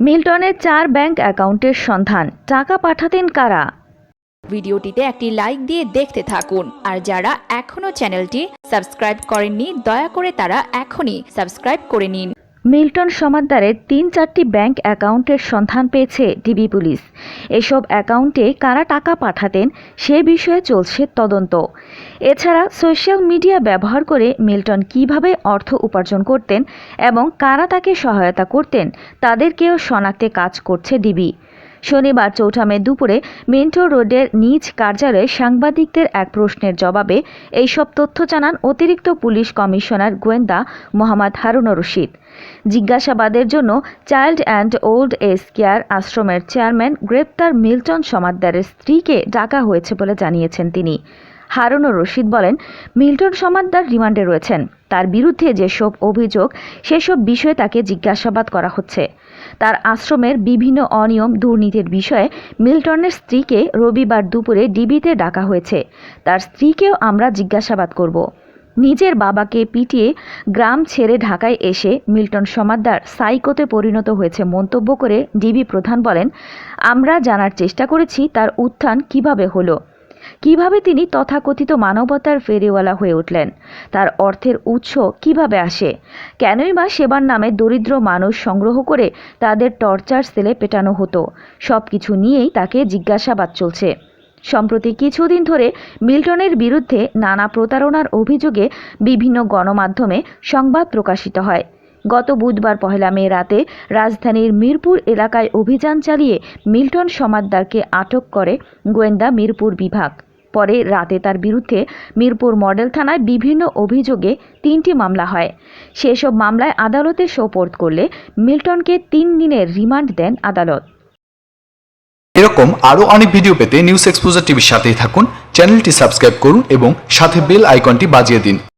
মিল্টনের চার ব্যাংক অ্যাকাউন্টের সন্ধান। টাকা পাঠাতেন কারা? ভিডিওটিতে একটি লাইক দিয়ে দেখতে থাকুন। আর যারা এখনও চ্যানেলটি সাবস্ক্রাইব করেননি, দয়া করে তারা এখনই সাবস্ক্রাইব করে নিন। মিল্টন সমাদ্দারের তিন চারটি ব্যাংক অ্যাকাউন্টের সন্ধান পেয়েছে ডিবি পুলিশ। এসব অ্যাকাউন্টে কারা টাকা পাঠাতেন সে বিষয়ে চলছে তদন্ত। এছাড়া সোশ্যাল মিডিয়া ব্যবহার করে মিল্টন কীভাবে অর্থ উপার্জন করতেন এবং কারা তাকে সহায়তা করতেন, তাদেরকেও শনাক্তে কাজ করছে ডিবি। শনিবার চৌঠা মে দুপুরে মিন্টো রোডের নিজ কার্যালয়ে সাংবাদিকদের এক প্রশ্নের জবাবে এইসব তথ্য জানান অতিরিক্ত পুলিশ কমিশনার গোয়েন্দা মোহাম্মদ হারুন রশিদ। জিজ্ঞাসাবাদের জন্য child and old age care আশ্রমের চেয়ারম্যান গ্রেপ্তার মিল্টন সমাদ্দারের স্ত্রীকে ডাকা হয়েছে বলে জানিয়েছেন তিনি। হারুন রশিদ বলেন, মিল্টন সমাদ্দার রিমান্ডে রয়েছেন। তার বিরুদ্ধে যেসব অভিযোগ, সেসব বিষয়ে তাকে জিজ্ঞাসাবাদ করা হচ্ছে। তার আশ্রমের বিভিন্ন অনিয়ম দুর্নীতির বিষয়ে মিল্টনের স্ত্রীকে রবিবার দুপুরে ডিবিতে ডাকা হয়েছে। তার স্ত্রীকেও আমরা জিজ্ঞাসাবাদ করব। নিজের বাবাকে পিটিয়ে গ্রাম ছেড়ে ঢাকায় এসে মিল্টন সমাদ্দার সাইকোতে পরিণত হয়েছে মন্তব্য করে ডিবি প্রধান বলেন, আমরা জানার চেষ্টা করেছি তার উত্থান কীভাবে হলো। কীভাবে তিনি তথাকথিত মানবতার ফেরিওয়ালা হয়ে উঠলেন? তার অর্থের উৎস কীভাবে আসে? কেনই বা সেবার নামে দরিদ্র মানুষ সংগ্রহ করে তাদের টর্চার সেলে পেটানো হতো? সব কিছু নিয়েই তাকে জিজ্ঞাসাবাদ চলছে। সম্প্রতি কিছুদিন ধরে মিল্টনের বিরুদ্ধে নানা প্রতারণার অভিযোগে বিভিন্ন গণমাধ্যমে সংবাদ প্রকাশিত হয়। গত বুধবার পহেলা মে রাতে রাজধানীর মিরপুর এলাকায় অভিযান চালিয়ে মিল্টন সমাদ্দারকে আটক করে গোয়েন্দা মিরপুর বিভাগ। পরে রাতে তার বিরুদ্ধে মিরপুর মডেল থানায় বিভিন্ন অভিযোগে তিনটি মামলা হয়। সেসব মামলায় আদালতে সোপর্দ করলে মিল্টনকে তিন দিনের রিমান্ড দেন আদালত। এরকম আরও অনেক ভিডিও পেতে নিউজ এক্সপোজার টিভির সাথেই থাকুন, চ্যানেলটি সাবস্ক্রাইব করুন এবং সাথে বেল আইকনটি বাজিয়ে দিন।